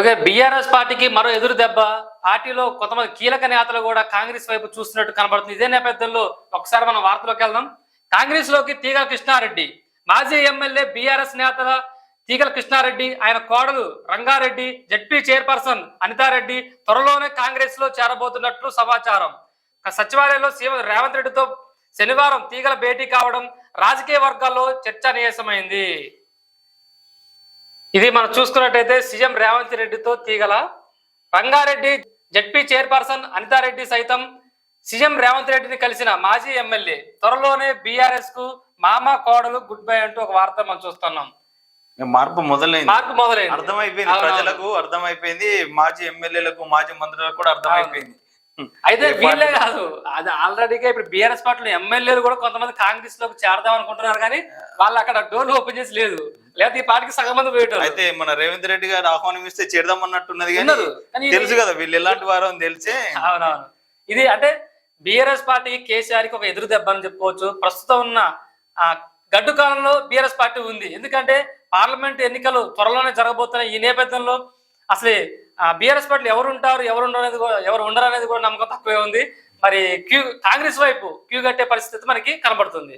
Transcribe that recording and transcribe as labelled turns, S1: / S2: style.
S1: Okay BRS పార్టీకి మరో ఎదురు దెబ్బ. పార్టీలో కొంతమంది కీలక నేతలు కూడా కాంగ్రెస్ వైపు చూస్తున్నట్టు కనబడుతుంది. ఇదే నేపథ్యంలో ఒకసారి మనం వార్తలోకి వెళ్దాం. కాంగ్రెస్లోకి తీగల కృష్ణారెడ్డి. మాజీ ఎమ్మెల్యే బీఆర్ఎస్ నేతల తీగల కృష్ణారెడ్డి ఆయన కోడలు రంగారెడ్డి జడ్పీ చైర్పర్సన్ అనితారెడ్డి త్వరలోనే కాంగ్రెస్లో చేరబోతున్నట్లు సమాచారం. సచివాలయంలో సీఎం రేవంత్ రెడ్డితో శనివారం తీగల భేటీ కావడం రాజకీయ వర్గాల్లో చర్చనీయసమైంది. ఇది మనం చూసుకున్నట్టయితే సీఎం రేవంత్ రెడ్డితో తీగల రంగారెడ్డి జడ్పీ చైర్పర్సన్ అనితారెడ్డి సైతం సీఎం రేవంత్ రెడ్డిని కలిసిన మాజీ ఎమ్మెల్యే. త్వరలోనే బీఆర్ఎస్కు మామ కోడలు గుడ్ బై అంటూ ఒక వార్త మనం చూస్తున్నాం.
S2: మార్పు మొదలైంది.
S1: మార్పు మొదలైంది.
S2: అర్థమైపోయింది. ప్రజలకు అర్థమైపోయింది మాజీ ఎమ్మెల్యేలకు మాజీ మంత్రులకు కూడా అర్థమైపోయింది.
S1: అయితే వీళ్ళే కాదు అది ఆల్రెడీగా ఇప్పుడు బీఆర్ఎస్ పార్టీలో ఎమ్మెల్యేలు కూడా కొంతమంది కాంగ్రెస్లోకి చేరదాం అనుకుంటున్నారు కానీ వాళ్ళు అక్కడ డోర్లు ఓపెన్ చేసి లేదు. లేకపోతే ఈ పార్టీకి సగం మంది పోయేటారు
S2: అయితే మన రేవంత్ రెడ్డి గారు ఆహ్వానం ఇస్తే చేద్దాం అన్నట్టున్నది కానీ తెలుసు కదా వీళ్ళు ఎలాంటి వారో అని తెలిసే.
S1: అవునవును. ఇది అంటే బీఆర్ఎస్ పార్టీ కేసీఆర్కి ఒక ఎదురు దెబ్బ అని చెప్పుకోవచ్చు. ప్రస్తుతం ఉన్న ఆ గడ్డు కాలంలో బీఆర్ఎస్ పార్టీ ఉంది. ఎందుకంటే పార్లమెంట్ ఎన్నికలు త్వరలోనే జరగబోతున్నాయి. ఈ నేపథ్యంలో అసలు బీఆర్ఎస్ పార్టీలు ఎవరు ఉంటారు ఎవరు ఉండరు అనేది కూడా ఎవరు ఉండరు అనేది కూడా నమ్మకం తక్కువే ఉంది. మరి క్యూ కాంగ్రెస్ వైపు క్యూ కట్టే పరిస్థితి మనకి కనబడుతుంది.